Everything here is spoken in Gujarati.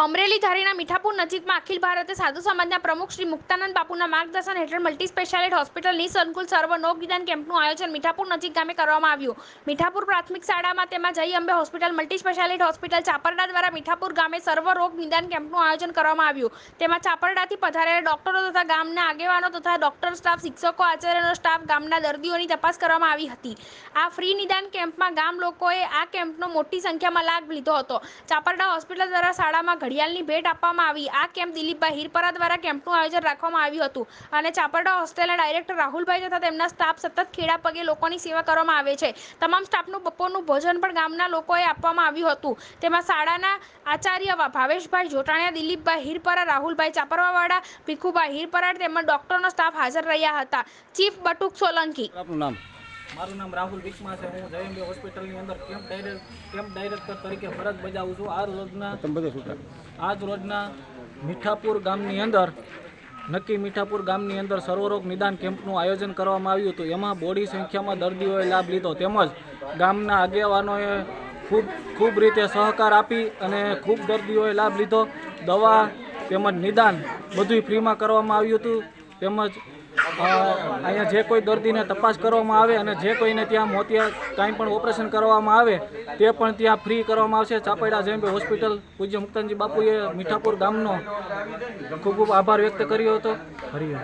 અમરેલી ધારીના મીઠાપુર નજીકમાં અખિલ ભારતીય સાધુ સમાજના પ્રમુખ શ્રી મુક્તાનંદ બાપુના માર્ગદર્શન હેઠળ મલ્ટી સ્પેશિયાલિટી હોસ્પિટલ નિસંકુલ સર્વ રોગ નિદાન કેમ્પનું આયોજન મીઠાપુર નજીક ગામે કરવામાં આવ્યું. મીઠાપુર પ્રાથમિક શાળામાં તેમાં Jay Ambe hospital multi speciality hospital Chaparda દ્વારા મીઠાપુર ગામે સર્વ રોગ નિદાન કેમ્પનું આયોજન કરવામાં આવ્યું. તેમાં ચાપરડાથી પધારેલા ડોક્ટરો તથા ગામના આગેવાનો તથા ડોક્ટર સ્ટાફ શિક્ષકો આચાર્યનો સ્ટાફ ગામના દર્દીઓની તપાસ કરવામાં આવી હતી. આ ફ્રી નિદાન કેમ્પમાં ગામ લોકોએ આ કેમ્પનો મોટી સંખ્યામાં લાભ લીધો હતો. ચાપરડા હોસ્પિટલ દ્વારા શાળામાં ઘડિયાળની ભેટ આપવામાં આવી. આ કેમ્પ દિલીપભાઈ હિરપરા દ્વારા કેમ્પનું આયોજન રાખવામાં આવ્યું હતું અને ચાપરડા હોસ્ટેલના ડાયરેક્ટર રાહુલભાઈ તથા તેમના સ્ટાફ સતત ખેડા પગે લોકોની સેવા કરવામાં આવે છે. તમામ સ્ટાફનું બપોરનું ભોજન પણ ગામના લોકોએ આપવામાં આવ્યું હતું. તેમાં શાળાના આચાર્ય ભાવેશભાઈ જોટાણિયા, દિલીપભાઈ હિરપરા, રાહુલભાઈ ચાપરવાવાળા, ભીખુભાઈ હિરપરા તેમજ ડોક્ટરનો સ્ટાફ હાજર રહ્યા હતા. ચીફ બટુક સોલંકી. આપનું નામ? મારું નામ રાહુલ વિકમા છે. હું જયંબે હોસ્પિટલની અંદર કેમ્પ ડાયરેક્ટ કેમ્પ ડાયરેક્ટર તરીકે ફરજ બજાવું છું. આ રોજના બધે આજ રોજના મીઠાપુર ગામની અંદર નક્કી મીઠાપુર ગામની અંદર સર્વરોગ નિદાન કેમ્પનું આયોજન કરવામાં આવ્યું હતું. એમાં બોડી સંખ્યામાં દર્દીઓએ લાભ લીધો. તેમજ ગામના આગેવાનોએ ખૂબ ખૂબ રીતે સહકાર આપી અને ખૂબ દર્દીઓએ લાભ લીધો. દવા તેમજ નિદાન બધુંય ફ્રીમાં કરવામાં આવ્યું હતું. તેમજ અહીંયા જે કોઈ દર્દીને તપાસ કરવામાં આવે અને જે કોઈને ત્યાં મોતિયા કાંઈ પણ ઓપરેશન કરવામાં આવે, તે પણ ત્યાં ફ્રી કરવામાં આવશે. ચાપડા જેમ હોસ્પિટલ પૂજ્ય મુક્તાનજી બાપુએ મીઠાપુર ગામનો ખૂબ ખૂબ આભાર વ્યક્ત કર્યો હતો. હરિઓમ